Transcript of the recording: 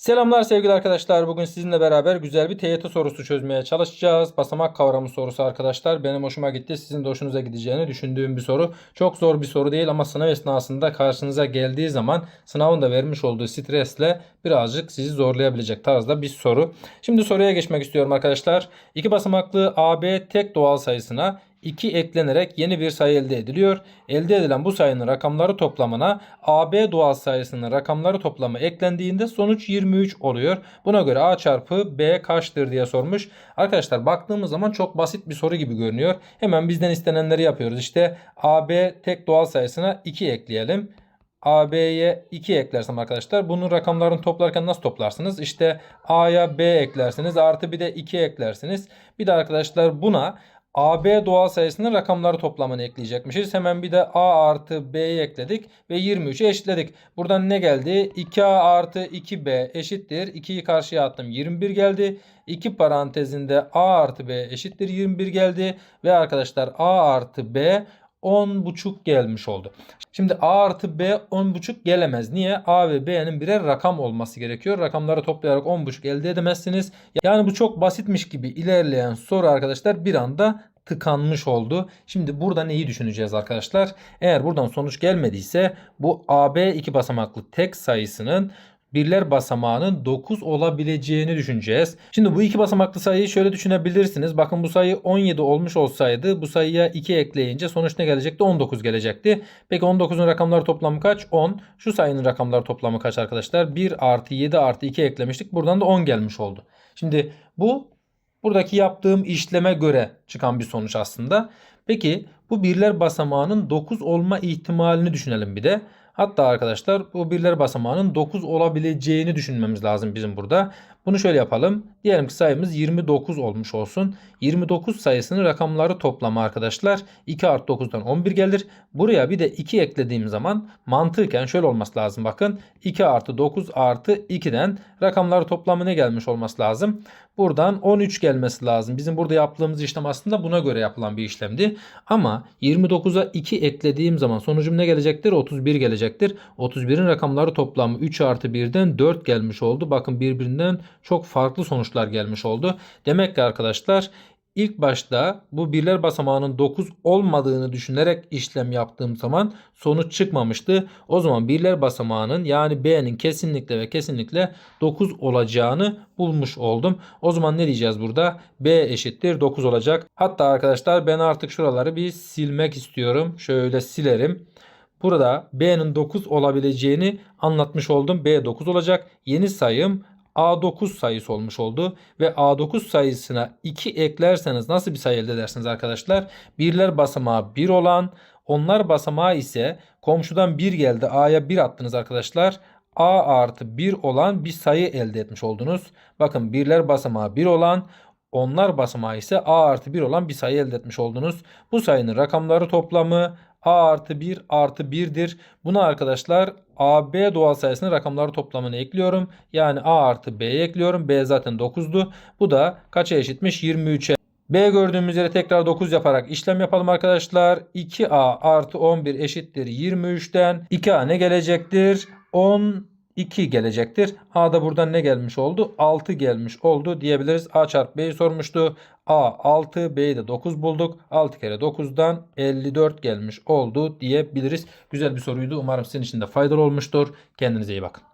Selamlar sevgili arkadaşlar. Bugün sizinle beraber güzel bir TYT sorusu çözmeye çalışacağız. Basamak kavramı sorusu arkadaşlar. Benim hoşuma gitti. Sizin de hoşunuza gideceğini düşündüğüm bir soru. Çok zor bir soru değil ama sınav esnasında karşınıza geldiği zaman sınavın da vermiş olduğu stresle birazcık sizi zorlayabilecek tarzda bir soru. Şimdi soruya geçmek istiyorum arkadaşlar. İki basamaklı AB tek doğal sayısına 2 eklenerek yeni bir sayı elde ediliyor. Elde edilen bu sayının rakamları toplamına AB doğal sayısının rakamları toplamı eklendiğinde sonuç 23 oluyor. Buna göre A çarpı B kaçtır diye sormuş. Arkadaşlar baktığımız zaman çok basit bir soru gibi görünüyor. Hemen bizden istenenleri yapıyoruz. İşte AB tek doğal sayısına 2 ekleyelim. AB'ye 2 eklersem arkadaşlar bunun rakamlarını toplarken nasıl toplarsınız? İşte A'ya B eklersiniz artı bir de 2 eklersiniz. Bir de arkadaşlar buna AB doğal sayısının rakamları toplamını ekleyecekmişiz. Hemen bir de A artı B'yi ekledik ve 23'ü eşitledik. Buradan ne geldi? 2A artı 2B eşittir. 2'yi karşıya attım 21 geldi. 2 parantezinde A artı B eşittir 21 geldi. Ve arkadaşlar A artı B 10,5 gelmiş oldu. Şimdi A artı B 10,5 gelemez. Niye? A ve B'nin birer rakam olması gerekiyor. Rakamları toplayarak 10,5 elde edemezsiniz. Yani bu çok basitmiş gibi ilerleyen soru arkadaşlar bir anda tıkanmış oldu. Şimdi burada neyi düşüneceğiz arkadaşlar? Eğer buradan sonuç gelmediyse bu AB iki basamaklı tek sayısının birler basamağının 9 olabileceğini düşüneceğiz. Şimdi bu iki basamaklı sayıyı şöyle düşünebilirsiniz. Bakın bu sayı 17 olmuş olsaydı bu sayıya 2 ekleyince sonuç ne gelecekti? 19 gelecekti. Peki 19'un rakamları toplamı kaç? 10. Şu sayının rakamları toplamı kaç arkadaşlar? 1 artı 7 artı 2 eklemiştik. Buradan da 10 gelmiş oldu. Şimdi bu buradaki yaptığım işleme göre çıkan bir sonuç aslında. Peki bu birler basamağının 9 olma ihtimalini düşünelim bir de. Hatta arkadaşlar bu birler basamağının 9 olabileceğini düşünmemiz lazım bizim burada. Bunu şöyle yapalım. Diyelim ki sayımız 29 olmuş olsun. 29 sayısının rakamları toplamı arkadaşlar 2 artı 9'dan 11 gelir. Buraya bir de 2 eklediğim zaman mantıken şöyle olması lazım. Bakın 2 artı 9 artı 2'den rakamları toplamı ne gelmiş olması lazım? Buradan 13 gelmesi lazım. Bizim burada yaptığımız işlem aslında buna göre yapılan bir işlemdi. Ama 29'a 2 eklediğim zaman sonucum ne gelecektir? 31 gelecektir. 31'in rakamları toplamı 3 artı 1'den 4 gelmiş oldu. Bakın birbirinden çok farklı sonuçlar gelmiş oldu. Demek ki arkadaşlar ilk başta bu birler basamağının 9 olmadığını düşünerek işlem yaptığım zaman sonuç çıkmamıştı. O zaman birler basamağının yani B'nin kesinlikle ve kesinlikle 9 olacağını bulmuş oldum. O zaman ne diyeceğiz burada? B eşittir 9 olacak. Hatta arkadaşlar ben artık şuraları bir silmek istiyorum. Şöyle silerim. Burada B'nin 9 olabileceğini anlatmış oldum. B 9 olacak. Yeni sayım A9 sayısı olmuş oldu. Ve A9 sayısına 2 eklerseniz nasıl bir sayı elde edersiniz arkadaşlar? Birler basamağı 1 olan onlar basamağı ise komşudan 1 geldi. A'ya 1 attınız arkadaşlar. A artı 1 olan bir sayı elde etmiş oldunuz. Bakın birler basamağı 1 olan onlar basamağı ise A artı 1 olan bir sayı elde etmiş oldunuz. Bu sayının rakamları toplamı A artı 1 artı 1'dir. Buna arkadaşlar AB doğal sayısının rakamları toplamını ekliyorum. Yani A artı B'ye ekliyorum. B zaten 9'du. Bu da kaça eşitmiş? 23'e. B gördüğümüz yere tekrar 9 yaparak işlem yapalım arkadaşlar. 2A artı 11 eşittir 23'ten. 2A ne gelecektir? 10 2 gelecektir. A da buradan ne gelmiş oldu? 6 gelmiş oldu diyebiliriz. A çarpı B'yi sormuştu. A 6 B'yi de 9 bulduk. 6 kere 9'dan 54 gelmiş oldu diyebiliriz. Güzel bir soruydu. Umarım sizin için de faydalı olmuştur. Kendinize iyi bakın.